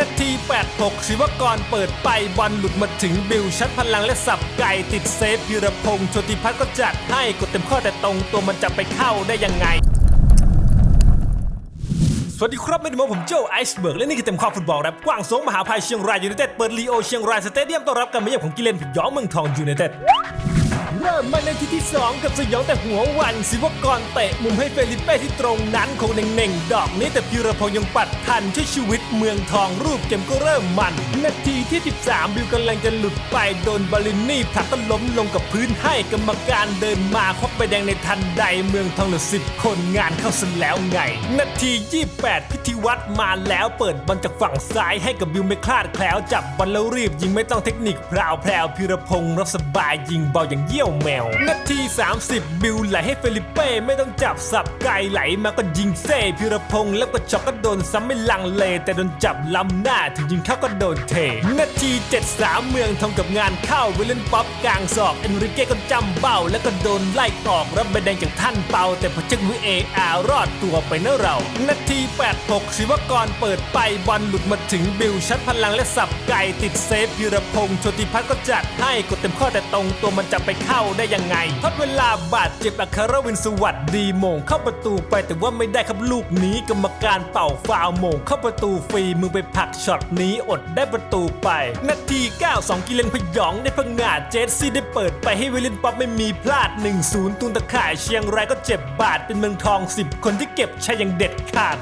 นาที 86 ศิวกรเปิดไปบอลหลุดมาถึงบิวชัดพลังและสับไก่ติดเซฟพิรพงษ์โชติพัฒน์ก็จัดให้กดเต็มข้อแต่ตรงตัวมันจะไปเข้าได้ยังไง สวัสดีครับไม่ได้มผมโจไอซ์เบิร์ก และนี่คือเต็มข้อฟุตบอลครับกว้างสงมหาภัยเชียงรายยูไนเต็ดเปิดลีโอเชียงรายสเตเดียมต้อนรับการมาเยี่ยมของกิเลนผิดย้องเมืองทองยูไนเต็ด เริ่มมาในที่ที่ 2 กับสยองแต่หัววันศิวกรเตะมุมให้เฟลิเป้ที่ตรงนั้นคงเน่งๆ ดอกนี้แต่พิรพงษ์ยังปัดทันช่วยชีวิตเมืองทองรูปเกมก็เริ่มมัน นาทีที่ 13 บิวกำลังจะหลุดไปโดนบาลินนี่ผลักก็ล้มลงกับพื้นให้กรรมการเดินมาควักใบแดงในทันใดเมืองทองเหลือสิบคนงานเข้าซะแล้วไง นาที 28 พิธีวัตรมาแล้วเปิดบอลจากฝั่งซ้ายให้กับบิวไม่คลาดแคล้วจับบอลแล้วรีบยิงไม่ต้องเทคนิคพราวแพรวพิรพงษ์รับสบายยิงเบาอย่างเยี่ยวแมว นาที 30 บิวไหลให้เฟลิเป้ไม่ต้องจับสับไกลไหลมาก็ยิงเซ่พิรพงษ์แล้วก็ช็อกก็โดนซ้ำไม่ลังเล แต่โดนจับลำหน้าถึงยิงเข้าก็โดนเท นาที 73 เมืองทองกับงานเข้าเวลเลนป๊อปกลางศอกเอนริเก้ก็จำเบ้า แล้วก็โดนไล่ออกรับใบแดงจากท่านเปา แต่พอเช็ควีเออารอดตัวไปนะเรา นาที 86ศิวกรเปิดไปบอลหลุดมาถึงบิวชัดพลังและสับไก่ติดเซฟพิรพงษ์โชติพัฒน์ก็จัดให้กดเต็มข้อแต่ตรงตัวมันจะไปเข้าได้ยังไงทดเวลาบาดเจ็บอัครวินสวัสดีโมง เข้าประตูไปแต่ว่าไม่ได้ครับลูกนี้กรรมการเป่าฟาวโมง เข้าประตูฟรีมึงไปผลักช็อตนี้อดได้ประตูไป นาที 92 กิเลนพยองได้พังงาดเจสซี่ได้เปิดไปให้วิลเลนป๊อปไม่มีพลาด 1-0 ตุนตะข่ายเชียงรายก็เจ็บบาดเป็นเมืองทอง 10 คนที่เก็บชัยอย่างเด็ดขาด